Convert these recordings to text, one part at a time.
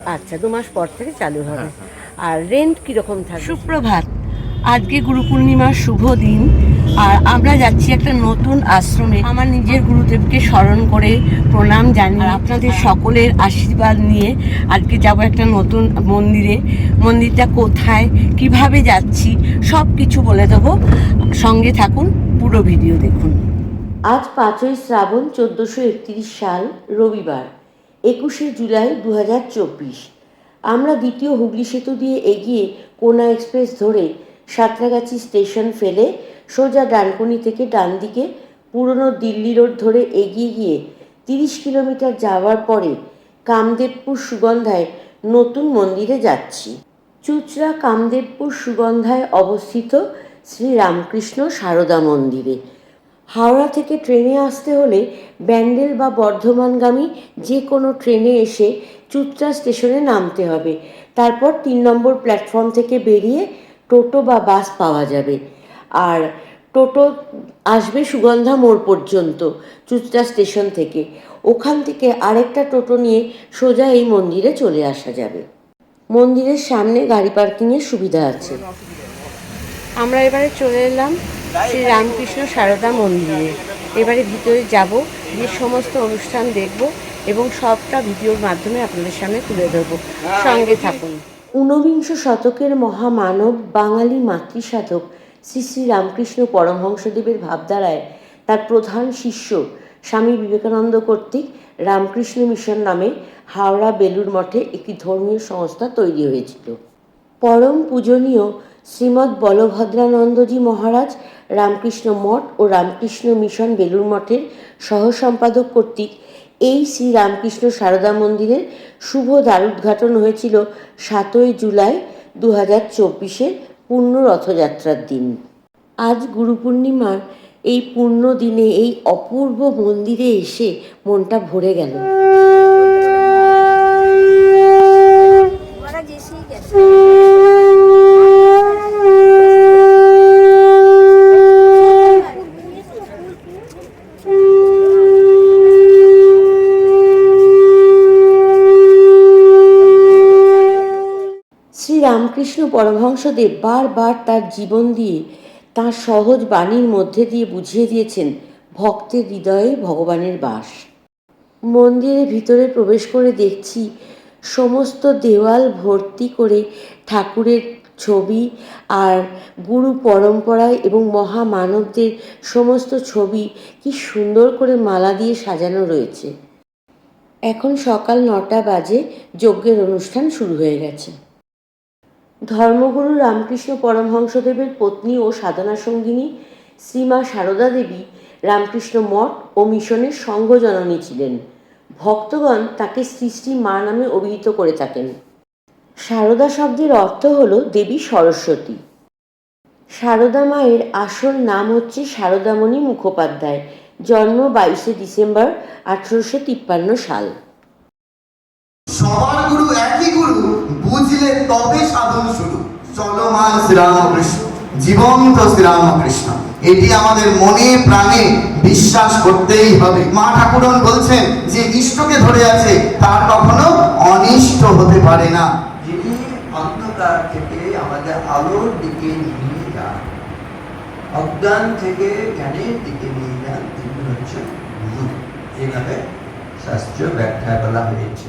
আচ্ছা দু মাস পর থেকে চালু হবে। আর রেন্ট কীরকম থাকবে? সুপ্রভাত। আজকে গুরু পূর্ণিমার শুভ দিন। আর আমরা যাচ্ছি একটা নতুন আশ্রমে। আমার নিজের গুরুদেবকে স্মরণ করে প্রণাম জানি আপনাদের সকলের আশীর্বাদ নিয়ে আজকে যাব একটা নতুন মন্দিরে। মন্দিরটা কোথায় কীভাবে যাচ্ছি সব কিছু বলে দেবো। সঙ্গে থাকুন পুরো ভিডিও দেখুন। আজ পাঁচই শ্রাবণ চোদ্দোশো একত্রিশ সাল রবিবার একুশে জুলাই দু হাজার চব্বিশ। আমরা দ্বিতীয় হুগলি সেতু দিয়ে এগিয়ে কোনা এক্সপ্রেস ধরে সাঁতরাগাছি স্টেশন ফেলে সোজা ডানকুনি থেকে ডান দিকে পুরনো দিল্লি রোড ধরে এগিয়ে গিয়ে তিরিশ কিলোমিটার যাওয়ার পরে কামদেবপুর সুগন্ধায় নতুন মন্দিরে যাচ্ছি। চুচড়া কামদেবপুর সুগন্ধায় অবস্থিত শ্রী রামকৃষ্ণ সারদা মন্দিরে। হাওড়া থেকে ট্রেনে আসতে হলে ব্যান্ডেল বা বর্ধমানগামী যে কোনো ট্রেনে এসে চুচড়া স্টেশনে নামতে হবে। তারপর তিন নম্বর প্ল্যাটফর্ম থেকে বেরিয়ে টোটো বা বাস পাওয়া যাবে। আর টোটো আসবে সুগন্ধা মোড় পর্যন্ত চুচড়া স্টেশন থেকে। ওখান থেকে আরেকটা টোটো নিয়ে সোজা এই মন্দিরে চলে আসা যাবে। মন্দিরের সামনে গাড়ি পার্কিংয়ের সুবিধা আছে। আমরা এবারে চলে এলাম শ্রী রামকৃষ্ণ সারদা মন্দিরে। এবারে ভিতরে যাব গিয়ে সমস্ত অনুষ্ঠান দেখব এবং সবটা ভিডিওর মাধ্যমে আপনাদের সামনে তুলে ধরবো। সঙ্গে থাকুন। ঊনবিংশ শতকের মহামানব বাঙালি মাতৃসাধক শ্রী শ্রী রামকৃষ্ণ পরমহংসদেবের ভাবধারায় তার প্রধান শিষ্য স্বামী বিবেকানন্দ কর্তৃক রামকৃষ্ণ মিশন নামে হাওড়া বেলুর মঠে একটি ধর্মীয় সংস্থা তৈরি হয়েছিল। পরম পূজনীয় শ্রীমৎ বলভদ্রানন্দজি মহারাজ রামকৃষ্ণ মঠ ও রামকৃষ্ণ মিশন বেলুর মঠের সহ সম্পাদক কর্তৃক এই শ্রী রামকৃষ্ণ সারদা মন্দিরের শুভ দ্বারোদ্ঘাটন হয়েছিল সাতই জুলাই দু হাজার চব্বিশের পূর্ণ রথযাত্রার দিন। আজ গুরু পূর্ণিমার এই পূর্ণ দিনে এই অপূর্ব মন্দিরে এসে মনটা ভরে গেল। রামকৃষ্ণ পরমহংসদেব বারবার তার জীবন দিয়ে তার সহজ বাণীর মধ্যে দিয়ে বুঝিয়ে দিয়েছেন ভক্তের হৃদয়ে ভগবানের বাস। মন্দিরের ভিতরে প্রবেশ করে দেখছি সমস্ত দেওয়াল ভর্তি করে ঠাকুরের ছবি আর গুরু পরম্পরায় এবং মহামানবদের সমস্ত ছবি কি সুন্দর করে মালা দিয়ে সাজানো রয়েছে। এখন সকাল নটা বাজে, যজ্ঞের অনুষ্ঠান শুরু হয়ে গেছে। ধর্মগুরু রামকৃষ্ণ পরমহংসদেবের পত্নী ও সাধনা সঙ্গিনী শ্রীমা সারদা দেবী রামকৃষ্ণ মঠ ও মিশনের সঙ্গজননী ছিলেন। ভক্তগণ তাকে শ্রী শ্রী মা নামে অভিহিত করে থাকেন। সারদা শব্দের অর্থ হল দেবী সরস্বতী। সারদা মায়ের আসল নাম হচ্ছে সারদামণি মুখোপাধ্যায়, জন্ম বাইশে ডিসেম্বর আঠারোশো তিপ্পান্ন সাল। সবার গুরু একই গুরু। বুঝলে তবে সাধন শুরু। চলমান শ্রীরামকৃষ্ণ, জীবন্ত শ্রীরামকৃষ্ণ, এটি আমাদের মনে প্রাণে বিশ্বাস করতেই হবে। মা ঠাকুরন বলছেন যে ইষ্টকে ধরে আছে, তার কখনো অনিষ্ট হতে পারে না। যিনি অন্ধকার থেকে আমাদের আলোর দিকে নিয়ে যান, অজ্ঞান থেকে জ্ঞানের দিকে নিয়ে যান, তিনি হচ্ছেন গুরু। এইভাবে শাস্ত্র ব্যাখ্যায় বলা হয়েছে।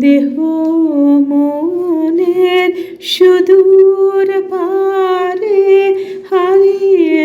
দেহ মনের সুদূর পারে হারিয়ে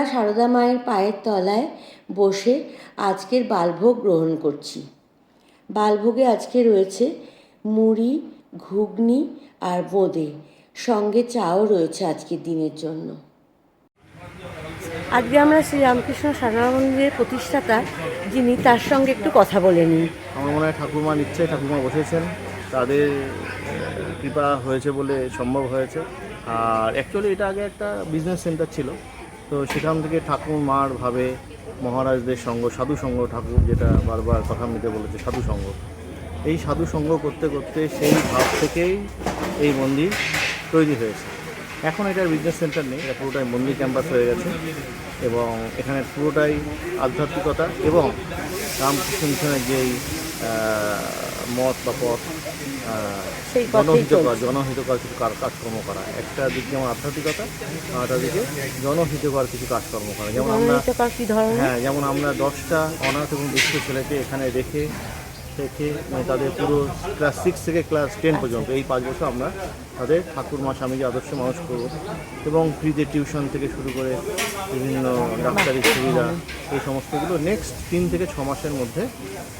আমরা সারদা মায়ের পায়ের তলায় বসে আজকের বালভোগ গ্রহণ করছি। বালভোগে আজকে রয়েছে মুড়ি, ঘুগনি আর বোঁদে। সঙ্গে চাও রয়েছে আজকের দিনের জন্য। আজকে আমরা শ্রী রামকৃষ্ণ সারদা মন্দিরের প্রতিষ্ঠাতা যিনি, তার সঙ্গে একটু কথা বলে নিই। আমার মনে হয় ঠাকুরমার ইচ্ছে ঠাকুরমা বসেছেন। তাদের কৃপা হয়েছে বলে সম্ভব হয়েছে। আর অ্যাকচুয়ালি এটা আগে একটা বিজনেস সেন্টার ছিল। তো সেখান থেকে ঠাকুরমার ভাবে মহারাজদের সঙ্গ, সাধু সঙ্গ ঠাকুর যেটা বারবার কথা মিতে বলেছে, সাধু সঙ্গ। এই সাধু সঙ্গ করতে করতে সেই ভাব থেকেই এই মন্দির তৈরি হয়েছে। এখন এটার বিজনেস সেন্টার নেই, এটা পুরোটাই মন্দির ক্যাম্পাস হয়ে গেছে এবং এখানে পুরোটাই আধ্যাত্মিকতা এবং রামকৃষ্ণ মিশনের যেই মত বা পথ জনহিতকর জনহিতকর কিছু কার- কাজকর্ম করা। একটা দিক যেমন আধ্যাত্মিকতা আরেকটা দিকে জনহিতকর কিছু কাজকর্ম করা। যেমন আমরা হ্যাঁ যেমন আমরা দশটা অনাথ এবং দুঃস্থ ছেলেকে এখানে রেখে রেখে মানে তাদের পুরো ক্লাস সিক্স থেকে ক্লাস টেন পর্যন্ত এই পাঁচ বছর আমরা তাদের ঠাকুর মা স্বামীজি আদর্শ মানুষ করব। এবং ফ্রিতে টিউশন থেকে শুরু করে বিভিন্ন ডাক্তারি সুবিধা এই সমস্তগুলো নেক্সট তিন থেকে ছ মাসের মধ্যে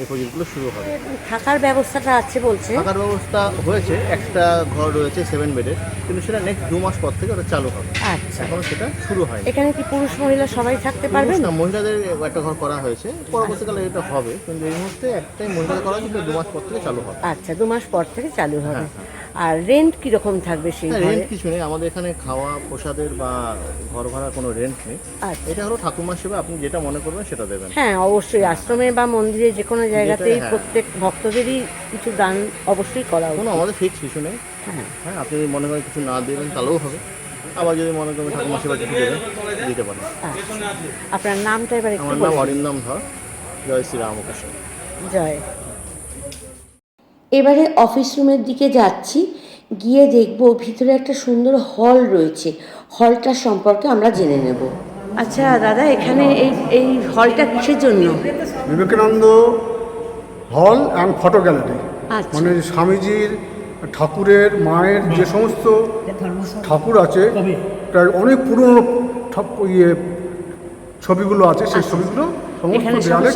এই প্রজেক্টগুলো শুরু হবে। থাকার ব্যবস্থাটা আছে বলছে থাকার ব্যবস্থা হয়েছে একটা ঘর রয়েছে সেভেন বেডের কিন্তু সেটা নেক্সট দু মাস পর থেকে ওটা চালু হবে। আচ্ছা। এখনও সেটা শুরু হয় এখানে কি পুরুষ মহিলা সবাই থাকতে পারবে না মহিলাদের একটা ঘর করা হয়েছে পরবর্তীকালে এটা হবে কিন্তু এই মুহূর্তে একটাই মহিলাদের করা কিন্তু দু মাস পর থেকে চালু হবে। আচ্ছা দু মাস পর থেকে চালু হবে। আর রেন্ট কীরকম থাকবে সেই রেন্ট কিছু নেই। আমাদের এখানে খাওয়া প্রসাদের বা ঘর ভাড়া কোনো রেন্ট নেই। আচ্ছা। এটা হলো ঠাকুমার সেবা। আপনি যেটা মনে করবেন সেটা দেবেন। হ্যাঁ অবশ্যই। আশ্রমে বা মন্দিরে যে কোনো জায়গাতেই হ্যাঁ। প্রত্যেক ভক্তদেরই কিছু দান অবশ্যই করা কোনো আমাদের ফিক্স কিছু নেই। হ্যাঁ। হ্যাঁ আপনি যদি মনে করেন কিছু না দেবেন তাহলেও হবে। আবার যদি মনে করেন ঠাকুমার সেবা কিছু দেবেন দিতে পারেন। আচ্ছা। আপনার নামটা এবার আমার নাম। অরিন্দম ধর। জয় শ্রী রামকৃষ্ণ। জয়। এবারে অফিস রুমের দিকে যাচ্ছি গিয়ে দেখব ভিতরে একটা সুন্দর হল রয়েছে। হলটার সম্পর্কে আমরা জেনে নেব। আচ্ছা দাদা এখানে এই এই হলটা কিসের জন্য? বিবেকানন্দ হল অ্যান্ড ফটো গ্যালারি আচ্ছা। মানে স্বামীজির ঠাকুরের মায়ের যে সমস্ত ঠাকুর আছে প্রায় অনেক পুরনো ইয়ে ছবিগুলো আছে সেই ছবিগুলো সমস্ত দেয়ালে।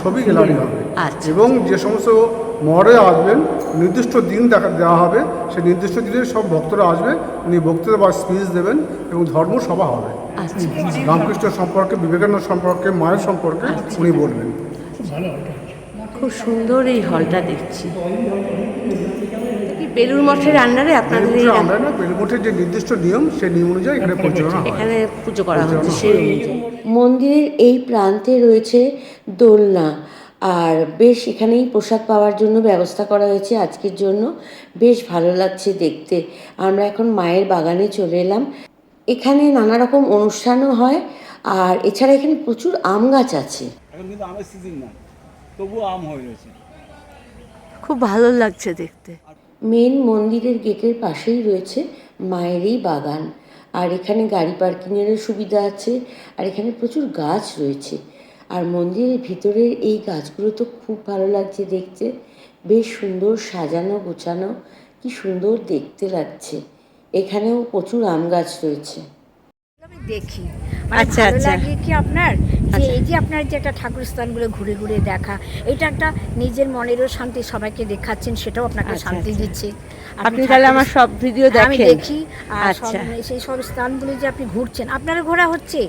ছবি গ্যালারি হবে। আচ্ছা। এবং যে সমস্ত মরে আসবেন নির্দিষ্ট দিন দেখা দেওয়া হবে সেই নির্দিষ্ট দিনে সব ভক্তরা আসবে উনি বক্তৃতা বা স্পিচ দেবেন এবং ধর্মসভা হবে। আচ্ছা। রামকৃষ্ণ সম্পর্কে বিবেকানন্দ সম্পর্কে মায়ের সম্পর্কে উনি বলবেন। খুব সুন্দর এই হলটা দেখছি। কি বেলুর মঠের আন্ডারে আপনাদের এই আমরা না বেলমঠের যে নির্দিষ্ট নিয়ম সেই নিয়ম অনুযায়ী এখানে পরিচালনা হয়। এখানে পুজো করা হচ্ছে সেই অনুযায়ী। মন্দিরের এই প্রান্তে রয়েছে দোলনা। আর বেশ এখানেই প্রসাদ পাওয়ার জন্য ব্যবস্থা করা হয়েছে আজকের জন্য। বেশ ভালো লাগছে দেখতে। আমরা এখন মায়ের বাগানে চলে এলাম। এখানে নানা রকম অনুষ্ঠানও হয় আর এছাড়া এখানে প্রচুর আম গাছ আছে। এখন কিন্তু আমের সিজন না তবুও আম হয়ে রয়েছে। খুব ভালো লাগছে দেখতে। মেন মন্দিরের গেটের পাশেই রয়েছে মায়েরই বাগান। আর এখানে গাড়ি পার্কিংয়েরও সুবিধা আছে। আর এখানে প্রচুর গাছ রয়েছে। আর মন্দিরের ভিতরের এই গাছগুলো তো খুব ভালো লাগছে দেখতে। বেশ সুন্দর সাজানো গোছানো কি সুন্দর দেখতে লাগছে। এখানেও প্রচুর আম গাছ রয়েছে। আমি দেখি। মানে আচ্ছা, আচ্ছা। লাগে কি আপনার? যে আচ্ছা। এই যে আপনার যে একটা ঠাকুর স্থানগুলো ঘুরে ঘুরে দেখা এটা একটা নিজের মনেরও শান্তি সবাইকে দেখাচ্ছেন সেটাও আপনাকে আচ্ছা, শান্তি আচ্ছা। দিচ্ছে। আপনি তাহলে আমার সব ভিডিও আমি দেখি আর সব- আচ্ছা। সেই সব স্থানগুলো যে আপনি ঘুরছেন আপনারও ঘোরা হচ্ছে?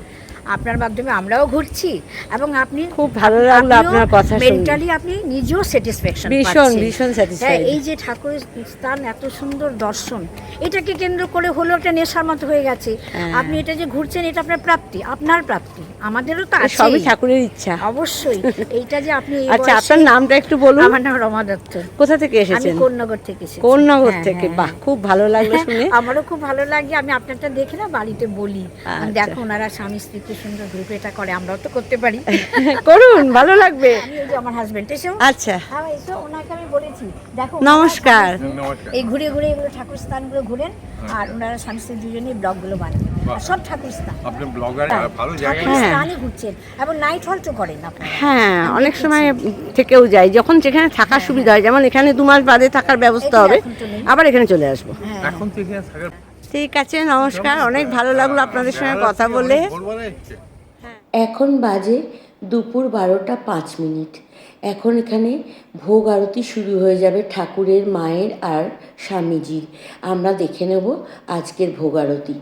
আপনার মাধ্যমে আমরাও ঘুরছি এবং আপনি খুব ভালো লাগল আপনার কথা মেন্টালি আপনি নিজেও স্যাটিসফ্যাকশন ভীষণ, ভীষণ satisfied। এই যে ঠাকুরের স্থান এত সুন্দর দর্শন এটাকে কেন্দ্র করে হলো একটা নেশার মতো হয়ে গেছে হ্যাঁ। আপনি এটা যে ঘুরছেন এটা আপনার প্রাপ্তি আপনার প্রাপ্তি আমাদেরও তো আছে সবই ঠাকুরের ইচ্ছা অবশ্যই এইটা যে আপনি আচ্ছা আপনার নামটা একটু বলুন আমার নাম রমা দত্ত কোথা থেকে এসেছেন আমি কোন্নগর থেকে এসেছি। কোন নগর হ্যাঁ, থেকে হ্যাঁ, বাহ। খুব ভালো লাগল শুনে আমারও খুব ভালো লাগে আমি আপনারটা দেখে না বাড়িতে বলি আচ্ছা। দেখো ওনারা স্বামী স্ত্রী সুন্দর গ্রুপ এটা করে আমরাও তো করতে পারি। করুন ভালো লাগবে। আমি এই যে আমার হাজবেন্ড এসেও আচ্ছা। হ্যাঁ এসে ওনাকে আমি বলেছি। দেখো নমস্কার। এই ঘুরে ঘুরে এগুলো ঠাকুর স্থানগুলো ঘুরেন আর ওনারা স্বামী দুজনেই ব্লগগুলো বানান। সব ঠাকুর স্থান। আপনি ব্লগার ভালো ঠাকুর হ্যাঁ। স্থানই ঘুরছেন। এবং নাইট হল্টও করেন আপনারা হ্যাঁ অনেক সময় থেকেও যাই যখন যেখানে থাকার সুবিধা হয়। যেমন এখানে দু মাস বাদে থাকার ব্যবস্থা হবে। আবার এখানে চলে আসব। হ্যাঁ। এখন এখানে থাকার ঠিক আছে, নমস্কার। অনেক ভালো লাগল আপনাদের সঙ্গে কথা বলে। এখন বাজে দুপুর বারোটা পাঁচ মিনিট। এখন এখানে ভোগ আরতি শুরু হয়ে যাবে ঠাকুরের মায়ের আর স্বামীজির। আমরা দেখে নেব আজকের ভোগ আরতি।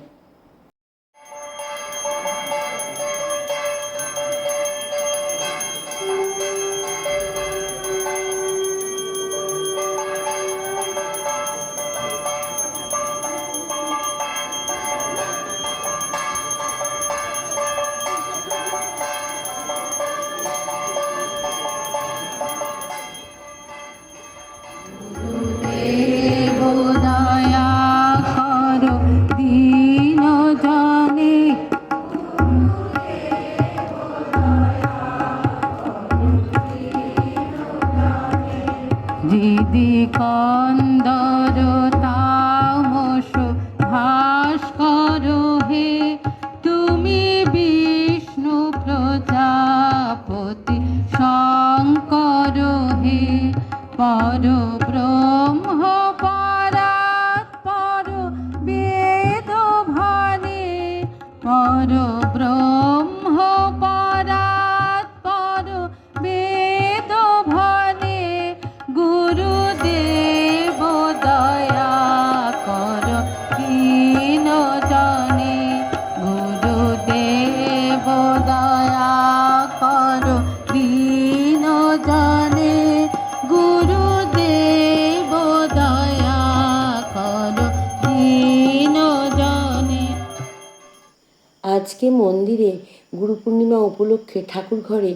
আজকে মন্দিরে গুরু পূর্ণিমা উপলক্ষে ঠাকুর ঘরে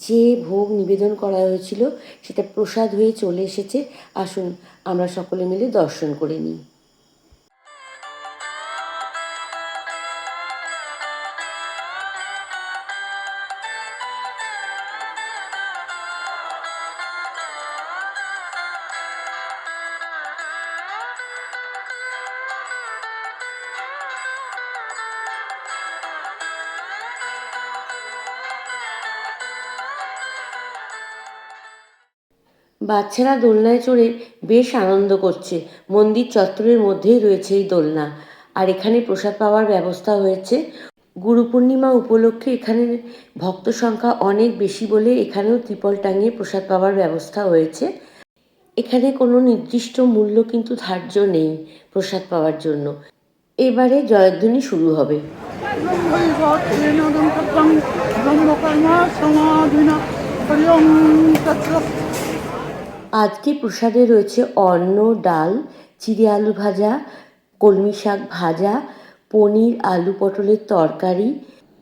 যে ভোগ নিবেদন করা হয়েছিল, সেটা প্রসাদ হয়ে চলে এসেছে। আসুন, আমরা সকলে মিলে দর্শন করে নিই। বাচ্চারা দোলনায় চড়ে বেশ আনন্দ করছে। মন্দির চত্বরের মধ্যেই রয়েছে এই দোলনা। আর এখানে প্রসাদ পাওয়ার ব্যবস্থা হয়েছে। গুরু পূর্ণিমা উপলক্ষে এখানে ভক্ত সংখ্যা অনেক বেশি বলে এখানেও ত্রিপল টাঙিয়ে প্রসাদ পাওয়ার ব্যবস্থা হয়েছে। এখানে কোনো নির্দিষ্ট মূল্য কিন্তু ধার্য নেই প্রসাদ পাওয়ার জন্য। এবারে জয়ধ্বনি শুরু হবে। আজকে প্রসাদে রয়েছে অন্ন, ডাল, চিড়ে আলু ভাজা, কলমি শাক ভাজা, পনির, আলু পটলের তরকারি,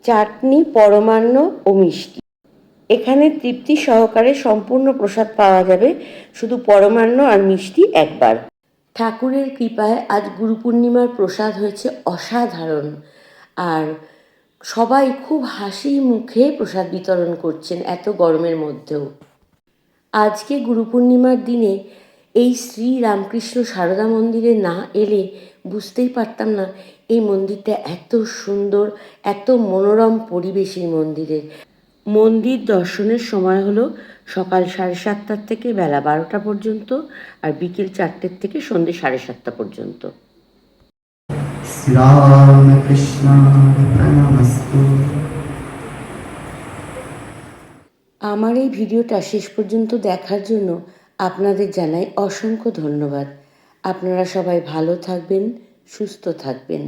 চাটনি, পরমান্ন ও মিষ্টি। এখানে তৃপ্তি সহকারে সম্পূর্ণ প্রসাদ পাওয়া যাবে, শুধু পরমান্ন আর মিষ্টি একবার। ঠাকুরের কৃপায় আজ গুরু পূর্ণিমার প্রসাদ হয়েছে অসাধারণ। আর সবাই খুব হাসি মুখে প্রসাদ বিতরণ করছেন এত গরমের মধ্যেও। আজকে গুরু পূর্ণিমার দিনে এই শ্রী রামকৃষ্ণ সারদা মন্দিরে না এলে বুঝতেই পারতাম না এই মন্দিরটা এত সুন্দর, এত মনোরম পরিবেশ এই মন্দিরের। মন্দির দর্শনের সময় হলো সকাল সাড়ে সাতটার থেকে বেলা বারোটা পর্যন্ত আর বিকেল চারটের থেকে সন্ধ্যে সাড়ে সাতটা পর্যন্ত। আমার এই ভিডিওটা শেষ পর্যন্ত দেখার জন্য আপনাদের জানাই অসংখ্য ধন্যবাদ। আপনারা সবাই ভালো থাকবেন, সুস্থ থাকবেন।